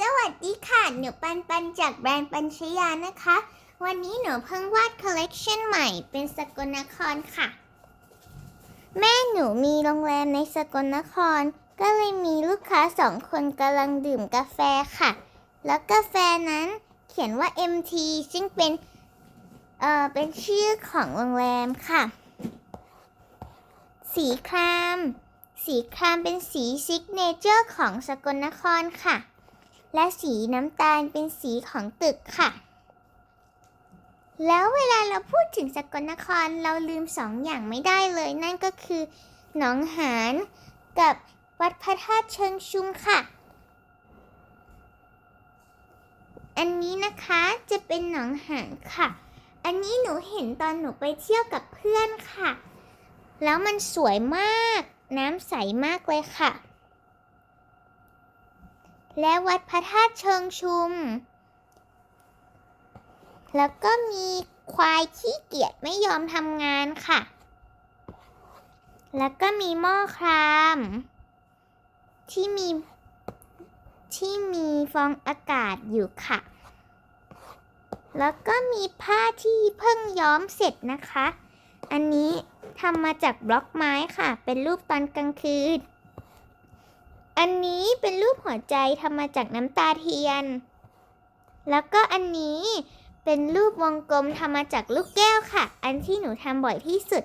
สวัสดีค่ะ หนูปันปันจากแบรนด์ปัญชยานะคะ วันนี้หนูเพิ่งวาดคอลเลกชันใหม่เป็นสกลนครค่ะ แม่หนูมีโรงแรมในสกลนคร ก็เลยมีลูกค้าสองคนกำลังดื่มกาแฟค่ะ แล้วกาแฟนั้นเขียนว่า MT ซึ่งเป็นเอ่อเป็นชื่อของโรงแรมค่ะ สีคราม สีครามเป็นสีซิกเนเจอร์ของสกลนครค่ะ และสีน้ำตาลเป็นสีของตึกค่ะ แล้วเวลาเราพูดถึงสกลนครเราลืมสองอย่างไม่ได้เลย นั่นก็คือหนองหานกับวัดพระธาตุเชิงชุมค่ะ อันนี้นะคะจะเป็นหนองหานค่ะ อันนี้หนูเห็นตอนหนูไปเที่ยวกับเพื่อนค่ะ แล้วมันสวยมาก น้ำใสมากเลยค่ะ และวัดพระธาตุเชิงชุม แล้วก็มีควายขี้เกียจไม่ยอมทำงานค่ะ แล้วก็มีหม้อคราม ที่มีที่มีฟองอากาศอยู่ค่ะ แล้วก็มีผ้าที่เพิ่งย้อมเสร็จนะคะ อันนี้ทำมาจากบล็อกไม้ค่ะ เป็นรูปตอนกลางคืน อันนี้เป็นรูปหัวใจทำมาจากน้ำตาเทียน แล้วก็อันนี้เป็นรูปวงกลมทำมาจากลูกแก้วค่ะ อันที่หนูทำบ่อยที่สุด